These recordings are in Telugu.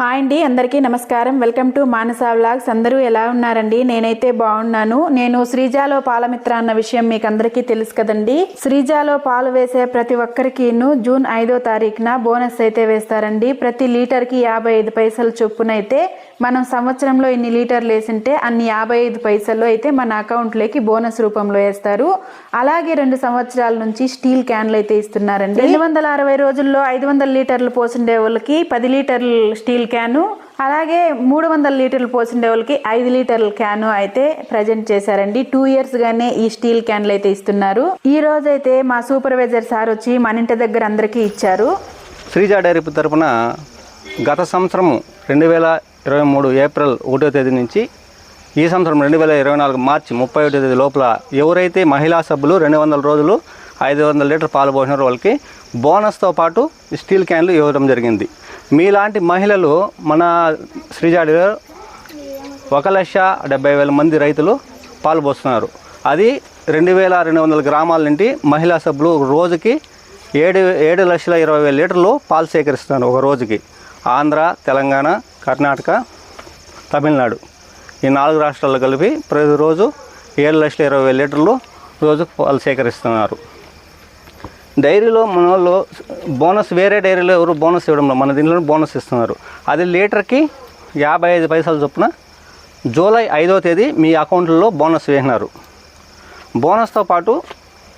హాయ్ అండి అందరికీ నమస్కారం. Welcome to Manasa vlogs. అందరూ ఎలా ఉన్నారండి? నేనైతే బాగున్నాను. నేను శ్రీజాలో పాలమిత్ర అన్న విషయం మీకు అందరికీ తెలుసు కదండి. శ్రీజాలో పాలు వేసే ప్రతి ఒక్కరికిను జూన్ ఐదో తారీఖున బోనస్ అయితే వేస్తారండి. ప్రతి లీటర్కి యాభై ఐదు పైసలు చొప్పున అయితే మనం సంవత్సరంలో ఇన్ని లీటర్లు వేసింటే అన్ని యాభై ఐదు పైసలు అయితే మన అకౌంట్లోకి బోనస్ రూపంలో వేస్తారు. అలాగే రెండు సంవత్సరాల నుంచి స్టీల్ క్యాన్లు అయితే ఇస్తున్నారండి. రెండు వందల అరవై రోజుల్లో ఐదు వందల లీటర్లు పోసిండే వాళ్ళకి పది లీటర్లు స్టీల్ క్యాను. అలాగే మూడు వందల లీటర్లు పోసిండే వాళ్ళకి ఐదు లీటర్ల క్యాను అయితే ప్రజెంట్ చేశారండి. టూ ఇయర్స్ గానే ఈ స్టీల్ క్యాన్లు అయితే ఇస్తున్నారు. ఈ రోజు అయితే మా సూపర్వైజర్ సార్ వచ్చి మన ఇంటి దగ్గర అందరికీ ఇచ్చారు. శ్రీజా డైరీ తరపున గత సంవత్సరం రెండు వేల ఇరవై మూడు ఏప్రిల్ ఒకటో తేదీ నుంచి ఈ సంవత్సరం రెండు వేల ఇరవై నాలుగు మార్చి ముప్పై ఒకటో తేదీ లోపల ఎవరైతే మహిళా సభ్యులు రెండు వందల రోజులు ఐదు వందల లీటర్ పాలు పోసినారో వాళ్ళకి బోనస్తో పాటు స్టీల్ క్యాన్లు ఇవ్వడం జరిగింది. మీలాంటి మహిళలు మన శ్రీజాడిలో ఒక లక్ష డెబ్బై వేల మంది రైతులు పాలు పోస్తున్నారు. అది రెండు వేల రెండు వందల గ్రామాల నుండి మహిళా సభ్యులు రోజుకి ఏడు ఏడు లక్షల ఇరవై వేల లీటర్లు పాలు సేకరిస్తున్నారు ఒక రోజుకి. ఆంధ్ర తెలంగాణ కర్ణాటక తమిళనాడు. ఈ నాలుగు రాష్ట్రాల్లో కలిపి ప్రతిరోజు ఏడు లక్షల ఇరవై వేల లీటర్లు రోజు పాలు సేకరిస్తున్నారు. డైరీలో మన వాళ్ళు బోనస్ వేరే డైరీలో ఎవరు బోనస్ ఇవ్వడం లేదు. మన దీనిలో బోనస్ ఇస్తున్నారు. అది లీటర్కి యాభై ఐదు పైసలు చొప్పున జూలై ఐదో తేదీ మీ అకౌంట్లో బోనస్ వేసినారు. బోనస్తో పాటు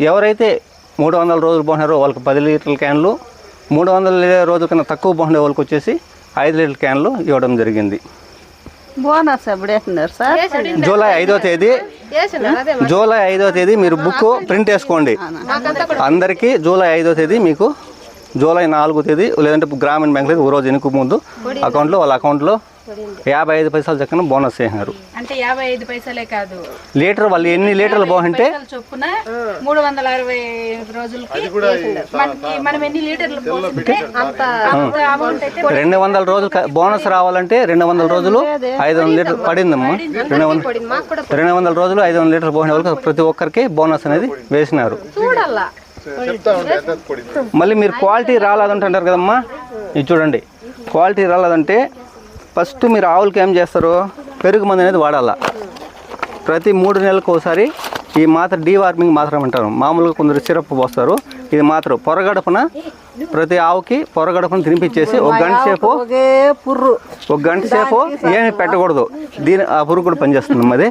ఎవరైతే మూడు వందల రోజులు పోసినారో వాళ్ళకి పది లీటర్ల క్యాన్లు మూడు వందల రోజుల కన్నా తక్కువ పోసిన వాళ్ళకి వచ్చేసి ఐదు లీటర్ల క్యాన్లు ఇవ్వడం జరిగింది. బోనస్ ఎప్పుడు సార్? జూలై ఐదో తేదీ జూలై ఐదో తేదీ మీరు బుక్ ప్రింట్ వేసుకోండి అందరికీ జూలై ఐదో తేదీ మీకు జూలై నాలుగో తేదీ లేదంటే గ్రామీణ బ్యాంకులో ఒక రోజు ఎన్నిక ముందు అకౌంట్లో వాళ్ళ అకౌంట్లో యాభై ఐదు పైసలు చక్కన బోనస్ వేసినారు అంటే యాభై ఐదు పైసలే కాదు. లీటర్ వాళ్ళు ఎన్ని లీటర్లు పోకుంటే చొప్పున మూడు వందల అరవై రోజులకి మనకి మనం ఎన్ని లీటర్లు పోసుకుంటే అంత అమౌంట్ అయితే రెండు వందల రోజులు బోనస్ రావాలంటే రెండు వందల రోజులు ఐదు వందల లీటర్ పడిందమ్మా. రెండు వందల రెండు వందల రోజులు ఐదు వందల లీటర్ పోసిన వాళ్ళకి ప్రతి ఒక్కరికి బోనస్ అనేది వేసినారు. మళ్ళీ మీరు క్వాలిటీ రాలేదంటుంటారు కదమ్మా? ఇది చూడండి. క్వాలిటీ రాలేదంటే ఫస్ట్ మీరు ఆవులకి ఏం చేస్తారు పెరుగు మందు అనేది వాడాలా. ప్రతి మూడు నెలలకు ఒకసారి ఈ మాత్ర డీవార్మింగ్ మాత్రం అంటారు. మామూలుగా కొందరు సిరప్ పోస్తారు. ఇది మాత్రం పొరగడపున ప్రతి ఆవుకి పొరగడపున తినిపించేసి ఒక గంట సేపు ఒకే పుర్రు. ఒక గంట సేపు ఏమి పెట్టకూడదు. దీని ఆ పురుగు కూడా పనిచేస్తుంది అది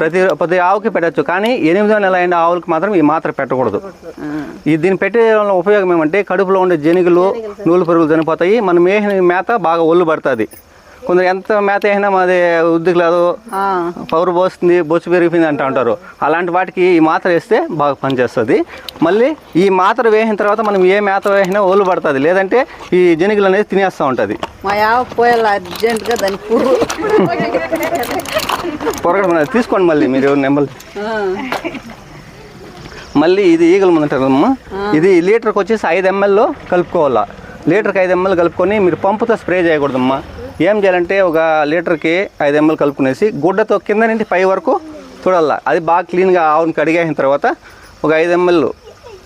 ప్రతి ప్రతి ఆవుకి పెట్టచ్చు. కానీ ఎనిమిదో నెల అయిన ఆవులకి మాత్రం ఈ మాత్ర పెట్టకూడదు. ఈ దీన్ని పెట్టే వల్ల ఉపయోగం ఏమంటే కడుపులో ఉండే జనుగులు నూలు పురుగులు చనిపోతాయి. మనం వేసిన మేత బాగా ఒళ్ళు పడుతుంది. కొందరు ఎంత మేత వేసినా మాది ఉద్దికి లేదు పౌరు పోస్తుంది బొచ్చు పెరిగిపోయింది అంటూ ఉంటారు అలాంటి వాటికి ఈ మాత్ర వేస్తే బాగా పనిచేస్తుంది. మళ్ళీ ఈ మాత్ర వేసిన తర్వాత మనం ఏ మేత వేసినా ఒళ్ళు పడుతుంది. లేదంటే ఈ జనుగులు అనేది తినేస్తూ ఉంటుంది. మా యావ పోయాలి అర్జెంటుగా దాని పొరగడం తీసుకోండి మళ్ళీ మీరు నెంబర్. మళ్ళీ ఇది ఈగల ముందు ఇది లీటర్కి వచ్చేసి ఐదు ఎంఎల్లో కలుపుకోవాలా. లీటర్కి ఐదు ఎంఎల్ కలుపుకొని మీరు పంపుతో స్ప్రే చేయకూడదమ్మా. ఏం చేయాలంటే ఒక లీటర్కి ఐదు ఎంఎల్ కలుపుకునేసి గుడ్డతో కింద నుండి పై వరకు చూడాల అది బాగా క్లీన్గా ఆవుని కడిగేసిన తర్వాత ఒక ఐదు ఎంఎల్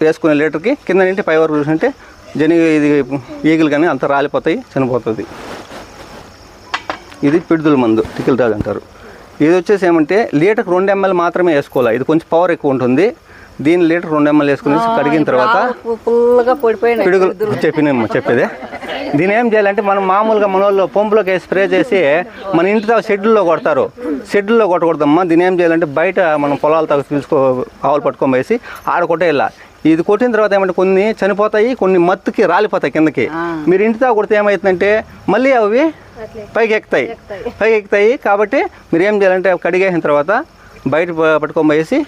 వేసుకునే లీటర్కి కింద నుండి పై వరకు చూసుకుంటే జని ఇది ఈగలు కానీ అంత రాలిపోతాయి చనిపోతుంది. ఇది పిడుదల మందు టికిల్ రాజు అంటారు. ఇది వచ్చేసి ఏమంటే లీటర్కి రెండు ఎంఎల్ మాత్రమే వేసుకోవాలి. ఇది కొంచెం పవర్ ఎక్కువ ఉంటుంది. దీని లీటర్ రెండు ఎంఎల్ వేసుకుని కడిగిన తర్వాత పిడుగులు చెప్పినమ్మా చెప్పేది. దీని ఏం చేయాలంటే మనం మామూలుగా మన వాళ్ళు పంపులోకి వేసి స్ప్రే చేసి మన ఇంటి షెడ్యూల్లో కొడతారు. షెడ్యూల్లో కొట్టకూడదమ్మా. దీని ఏం చేయాలంటే బయట మనం పొలాల తాగు తీసుకో ఆవులు పట్టుకొని వేసి ఆడ కొట్టేయాల. ఇది కొట్టిన తర్వాత ఏమంటే కొన్ని చనిపోతాయి కొన్ని మత్తుకి రాలిపోతాయి కిందకి. మీరు ఇంటి దాకా కొడితే ఏమవుతుందంటే మళ్ళీ అవి పైకి ఎక్కుతాయి. పైకి ఎక్కుతాయి కాబట్టి మీరు ఏం చేయాలంటే కడిగేసిన తర్వాత బయట పట్టుకొని వేసి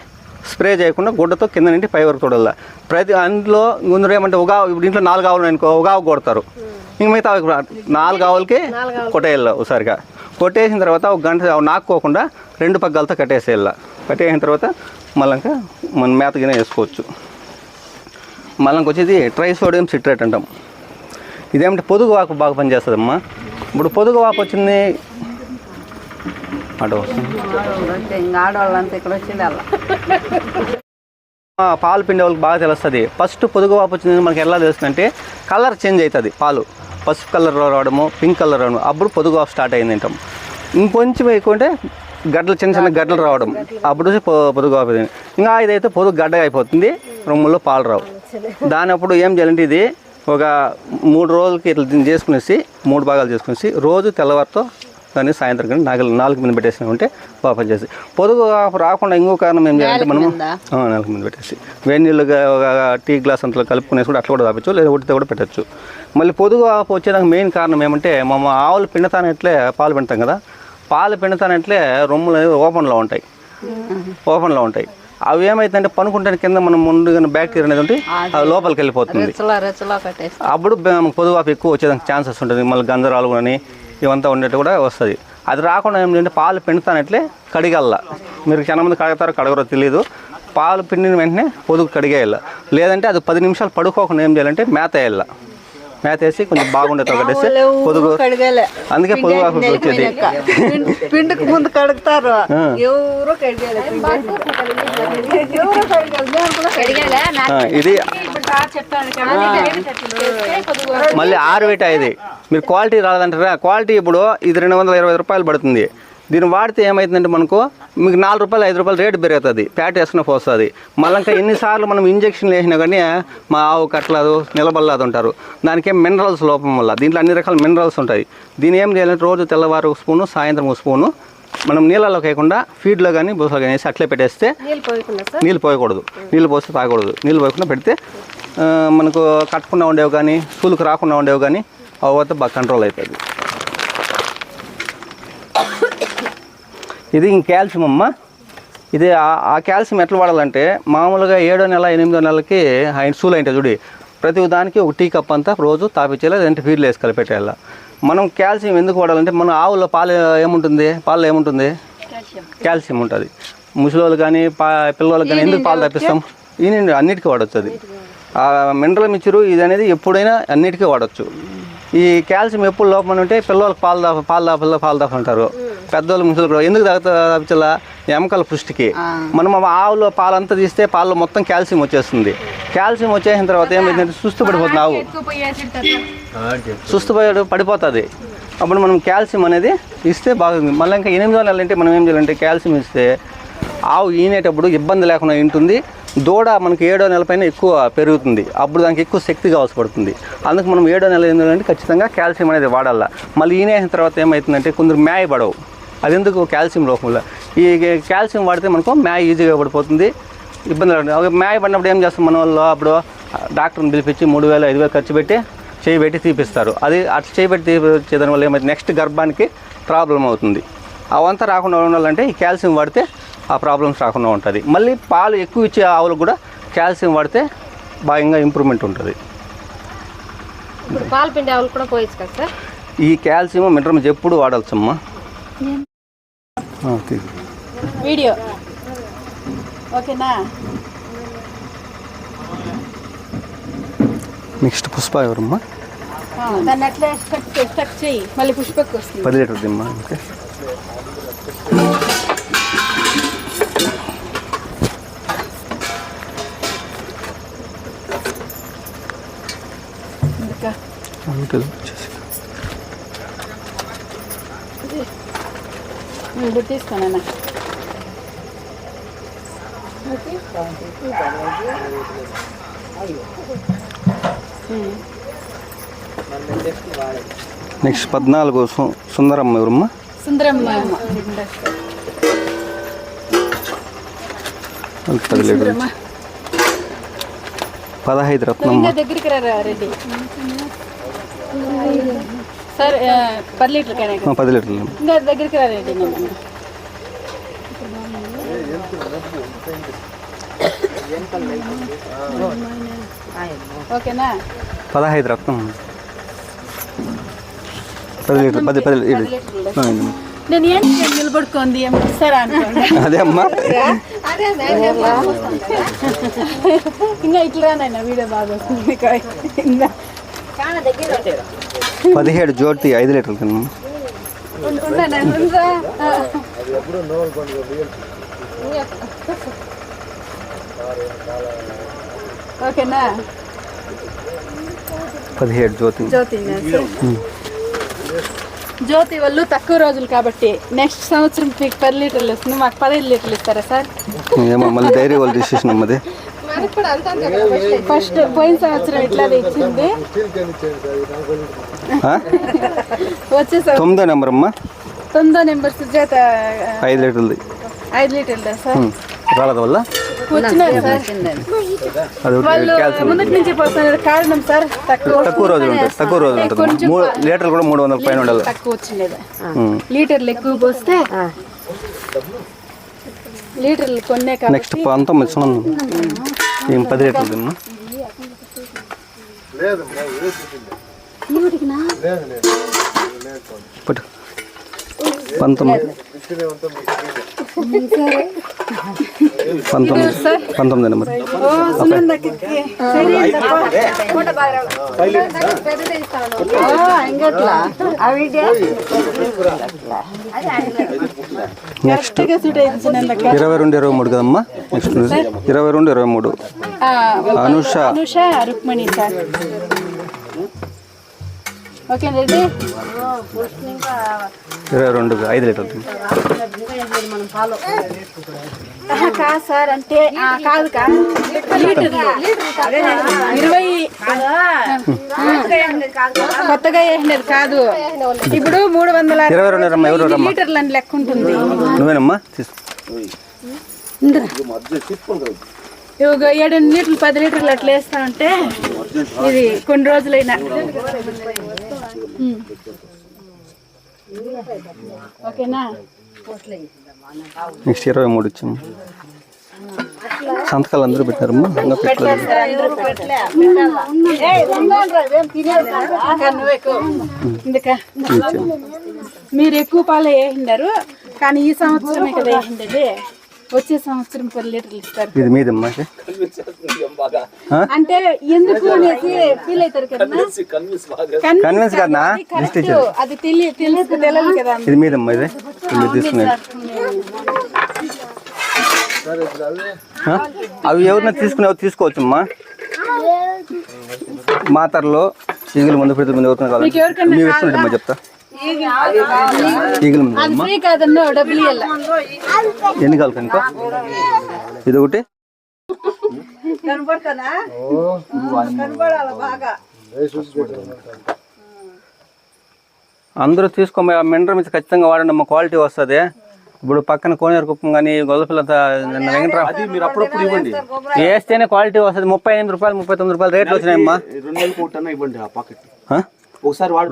స్ప్రే చేయకుండా గుడ్డతో కింద నుండి పై వరకు చూడాలి ప్రతి అందులో ముందు ఏమంటే ఒక ఇప్పుడు ఇంట్లో నాలుగు ఆవులు అనుకో ఒక ఆవు కొడతారు. ఇంక మిగతా నాలుగు ఆవులకి కొట్టేయాలి ఒకసారిగా. కొట్టేసిన తర్వాత ఒక గంట నాక్కోకుండా రెండు పగ్గాలతో కట్టేసేయాల. కట్టేసిన తర్వాత మళ్ళీ మన మేత గిన్నె వేసుకోవచ్చు. మళ్ళీ వచ్చేది ట్రైసోడియం సిట్రేట్ అంటాం. ఇదేమంటే పొదుగు వాపు బాగా పనిచేస్తుందమ్మా. ఇప్పుడు పొదుగు వాపు వచ్చింది అటు వస్తుంది ఆడవాళ్ళు వచ్చి ఇంకా ఆడవాళ్ళంతా ఇక్కడ వచ్చి వెళ్ళాలి. ఆ, పాలు పిండే వాళ్ళకి బాగా తెలుస్తుంది. ఫస్ట్ పొదుగు వాపు వచ్చింది మనకి ఎలా తెలుస్తుంది అంటే కలర్ చేంజ్ అవుతుంది పాలు. పసుపు కలర్ రావడము పింక్ కలర్ రావడం అప్పుడు పొదుగు ఆఫ్ స్టార్ట్ అయింది తింటాం ఇంకొంచెం ఎక్కువ అంటే గడ్డలు చిన్న చిన్న గడ్డలు రావడం. అప్పుడు పొదుగు అయింది ఇంకా ఇదైతే పొదుగు గడ్డ అయిపోతుంది. రొమ్ముల్లో పాలు రావు. దాని అప్పుడు ఏం చేయాలంటే ఇది ఒక మూడు రోజులకి ఇట్లా చేసుకునేసి మూడు భాగాలు చేసుకునేసి రోజు తెల్లవారితో కానీ సాయంత్రం కానీ నాలుగు నాలుగు మీద పెట్టేసినా ఉంటే బాగా పనిచేసి పొదుగు రాకుండా ఇంకో కారణం ఏం చేయాలంటే మనము ఆ, నెలకు ముందు పెట్టేసి. వేడి నీళ్ళు గా- ఒక టీ గ్లాస్ అంతలో కలుపుకునేసి కూడా అట్లా కూడా తాపించు లేదా ఉడితే కూడా పెట్టచ్చు. మళ్ళీ పొదుగు ఆఫ్ వచ్చేదానికి మెయిన్ కారణం ఏమంటే మా ఆవులు పిండతానట్లే పాలు పిండుతాం కదా పాలు పిండతానట్లే రొమ్ములు అనేవి ఓపెన్లో ఉంటాయి. ఓపెన్లో ఉంటాయి. అవి ఏమైతుందంటే పనుకుంటే కింద మనం ముందుగా బ్యాక్టీరియా అనేది ఉంటే అది లోపలికి వెళ్ళిపోతుంది. అప్పుడు ఆఫ్ ఎక్కువ వచ్చేదానికి ఛాన్సెస్ ఉంటుంది. మళ్ళీ గంజరాలు కానీ ఇవంతా ఉండేట్టు కూడా వస్తుంది. అది రాకుండా ఏంటంటే పాలు పిండుతానట్లే కడిగల్లా. మీరు చాలా మంది కడగతారో కడగరో తెలియదు పాలు పిండిన వెంటనే పొదుగు కడిగేయాల. లేదంటే అది పది నిమిషాలు పడుకోకుండా ఏం చేయాలంటే మేత వేయాల మేత వేసి కొంచెం బాగుండే తగ్గట్టేసి పొదుగు అందుకే పొదుగు ఆఫ్ వచ్చేది. పిండి- పిండికి ముందు కడుగుతారు. ఇది మళ్ళీ ఆరు వేట ఇది మీరు క్వాలిటీ రాదంటారా క్వాలిటీ ఇప్పుడు ఇది రెండు వందల ఇరవై రూపాయలు పడుతుంది. దీన్ని వాడితే ఏమవుతుందంటే మనకు మీకు నాలుగు రూపాయలు ఐదు రూపాయలు రేటు పెరుగుతుంది. ప్యాట్ వేసుకునే పోస్తుంది మళ్ళీ ఇంకా ఎన్నిసార్లు మనం ఇంజక్షన్లు వేసినా కానీ మా ఆవు కట్టలేదు నిలబడలేదు ఉంటారు దానికి మినరల్స్ లోపం వల్ల దీంట్లో అన్ని రకాల మినరల్స్ ఉంటాయి. దీని ఏం చేయాలంటే రోజు తెల్లవారు ఒక స్పూను సాయంత్రం ఒక స్పూను మనం నీళ్ళలో కాకుండా ఫీడ్లో కానీ బుసలో కానీ వేసి అట్లే పెట్టేస్తే నీళ్ళు పోయకూడదు. నీళ్ళు పోస్తే తాగకూడదు. నీళ్ళు పోయకుండా పెడితే మనకు కట్టకుండా ఉండేవి కానీ స్కూల్కి రాకుండా ఉండేవి కానీ అవతే బాగా కంట్రోల్ అవుతుంది ఇది ఇంక కాల్షియం అమ్మ. ఇది ఆ- కాల్షియం ఎట్లా వాడాలంటే మామూలుగా ఏడో నెల ఎనిమిదో నెలకి ఆ ఇన్సూల్ అయితే చూడి. ప్రతి దానికి ఒక టీ కప్ అంతా రోజు తాపించేలా లేదంటే ఫీడ్లు వేసి కలిపెట్టేయాల మనం కాల్షియం ఎందుకు వాడాలంటే మన ఆవుల పాలు ఏముంటుంది? పాలు ఏముంటుంది? కాల్షియం. ఉంటుంది. ముసలోళ్ళు కానీ పా పిల్లలకు కానీ ఎందుకు పాలు తప్పిస్తాం ఈయన అన్నిటికీ వాడచ్చు అది ఆ మినరల్ మిక్చరు ఇది అనేది ఎప్పుడైనా అన్నిటికీ వాడచ్చు. ఈ కాల్షియం ఎప్పుడు లోపల ఉంటే పిల్లలకు పాలు దాప పాలు దాపల్లో పాలు దాప అంటారు పెద్దోళ్ళు ముసలు కూడా ఎందుకు తప్పించాలా ఎముకల పుష్టికి. మనం ఆ ఆవులో పాలంతా తీస్తే పాలలో మొత్తం కాల్షియం వచ్చేస్తుంది. కాల్షియం వచ్చేసిన తర్వాత ఏమైందంటే సుస్తు పడిపోతుంది ఆవు. సుస్తు పడిపోతుంది. అప్పుడు మనం కాల్షియం అనేది ఇస్తే బాగుంది. మళ్ళీ ఇంకా ఎనిమిదో నెలలు అంటే మనం ఏం చేయాలంటే కాల్షియం ఇస్తే ఆవు ఈనేటప్పుడు ఇబ్బంది లేకుండా ఉంటుంది. దూడ మనకి ఏడో నెల పైన ఎక్కువ పెరుగుతుంది. అప్పుడు దానికి ఎక్కువ శక్తి కావాల్సి పడుతుంది. అందుకు మనం ఏడో నెల ఏంటంటే ఖచ్చితంగా కాల్షియం అనేది వాడాలా. మళ్ళీ ఈనేసిన తర్వాత ఏమవుతుందంటే కొందరు మేయ పడవు. అది ఎందుకు? కాల్షియం లోపంలో ఈ కాల్షియం వాడితే మనకు మేయ ఈజీగా పడిపోతుంది. ఇబ్బంది లేకుండా. మేయ పడినప్పుడు ఏం చేస్తాం? మన వాళ్ళు అప్పుడు డాక్టర్ని పిలిపించి మూడు వేలు ఐదు వేలు ఖర్చు పెట్టి చేయి పెట్టి తీపిస్తారు. అది అట్లా చేయి పెట్టి తీపించేదాని వల్ల ఏమైతే నెక్స్ట్ గర్భానికి ప్రాబ్లం అవుతుంది. అవంతా రాకుండా ఉండాలంటే ఈ కాల్షియం వాడితే ఆ ప్రాబ్లమ్స్ రాకుండా ఉంటుంది. మళ్ళీ పాలు ఎక్కువ ఇచ్చే ఆవులకు కూడా కాల్షియం వాడితే బాగా ఇంప్రూవ్మెంట్ ఉంటుంది. పాలు పిండి ఆవులు కూడా పోయచ్చు కదా సార్? ఈ కాల్షియం మినరల్స్ ఎప్పుడు వాడాల్సమ్మా? ఓకే వీడియో ఓకేనా నెక్స్ట్ పుష్ప ఎవరమ్మా? దాన్ని అట్లా కట్ కట్ చేయి. మళ్ళీ పుష్పకు వస్తుంది. పది లీటర్ దిమ్మా ఓకే. తీసుకోనన్నా నెక్స్ట్ పద్నాలుగు సుందరమ్మ ఎవరమ్మా? సుందరమ్మ. పది లీటర్ పదహైదు ఇంకా దగ్గరికి రెడ్డి. సార్ పది లీటర్ కానీ ఆ, పది లీటర్లు. ఇంకా దగ్గరికి రెడ్డి ఓకేనా? పదహైదు రత్నం పది లీటర్ పది పది. నేను ఏం ఏం ఇస్తారా అదే అమ్మా. ఇంకా ఇట్లా రానైనా వీడియో బాగా వస్తుంది. ఇంకా చాలా దగ్గర పదిహేడు జ్యోతి ఐదు లీటర్లు కన్నా ఉండనా ఉండరా ఓకేనా? పదిహేడు జ్యోతి జ్యోతి జ్యోతి వాళ్ళు తక్కువ రోజులు కాబట్టి నెక్స్ట్ సంవత్సరం మీకు పది లీటర్లు ఇస్తుంది. మాకు పదిహేను లీటర్లు ఇస్తారా సార్? మళ్ళీ డైరీ వాళ్ళు డిసిషన్ అమ్మది. ఫస్ట్ పోయిన సంవత్సరం ఇట్లానే ఇచ్చింది? వచ్చే తొమ్మిదో నెంబర్ అమ్మా. తొమ్మిదో నెంబర్ సుజాత ఐదు లీటర్లది. ఐదు లీటర్లు సార్. రాలేదు వల్ల వచ్చినారు సార్. వాళ్ళు ముందటి నుంచి పోతున్నారు. కారణం సార్ తక్కువ తక్కువ రోజులు ఉంటుంది తక్కువ రోజులు ఉంటుంది. మూడు లీటర్లు కూడా మూడు వందల పైన ఉండాలి. తక్కువ వచ్చిండేది. లీటర్లు ఎక్కువ పోస్తే లీటర్లు కొన్నే కాబట్టి నెక్స్ట్ పంతొమ్మిది సున్నం ఏం పది లీటర్లు తిన్నా? పట్టు. పంతొమ్మిది. పంతొమ్మిది. పంతొమ్మిది నెంబర్. నెక్స్ట్. ఇరవై రెండు ఇరవై మూడు కదమ్మా? నెక్స్ట్. ఇరవై రెండు ఇరవై మూడు. ఆ, అనుష. అనుష రుక్మిణి సార్. ఇరవై రెండు ఐదు లీటర్లు కాదు సార్ అంటే కాదు ఇరవై కొత్తగా వేసినది కాదు. ఇప్పుడు మూడు వందల ఇరవై రెండు లీటర్లు అని లెక్క ఉంటుంది. నువ్వేనమ్మా? ఇవి లీటర్లు పది లీటర్లు అట్లా వేస్తా ఉంటే ఇది కొన్ని రోజులైనా. ఓకేనా? నెక్స్ట్ ఇరవై మూడు ఇచ్చాము సంతకాలు అందరూ పెట్టారమ్మా. ఇంకా పెట్టలేదు ఇచ్చాము మీరు ఎక్కువ పాలు వేసిండారు కానీ ఈ సంవత్సరమే కదా వేసిండేది. వచ్చే సంవత్సరం పది లీటర్లు ఇస్తారు. ఇది మీదమ్మా? అంటే? ఎందుకు అనేసి ఫీల్ అవుతారు కదా? కన్విన్స్ ఇచ్చారు అది తెలియ తెలుసు తెలియదు కదా ఇది మీదమ్మా ఇది? అవి ఎవరిన తీసుకునేవి తీసుకోవచ్చమ్మా? మాతరలో ఈగలు ముందు పెడుతుంది ముందు ఎవరికైనా మీరు ఇస్తున్నట్టమ్మా చెప్తా. ఈగలు ముందు ఎన్ని కావాలి కనుక? ఇది ఒకటి అందరూ తీసుకో మినరల్ మిక్స్ ఖచ్చితంగా వాడండి అమ్మ క్వాలిటీ వస్తుంది. ఇప్పుడు పక్కన కోనేరు కుప్పం కానీ గొల్లపిల్ల నిన్న వెంకటరావు. మీరు అప్పుడప్పుడు ఇవ్వండి. వేస్తేనే క్వాలిటీ వస్తుంది. ముప్పై ఎనిమిది రూపాయలు ముప్పై తొమ్మిది రూపాయలు రేట్లు వచ్చినాయమ్మా? ఒకసారి వాడు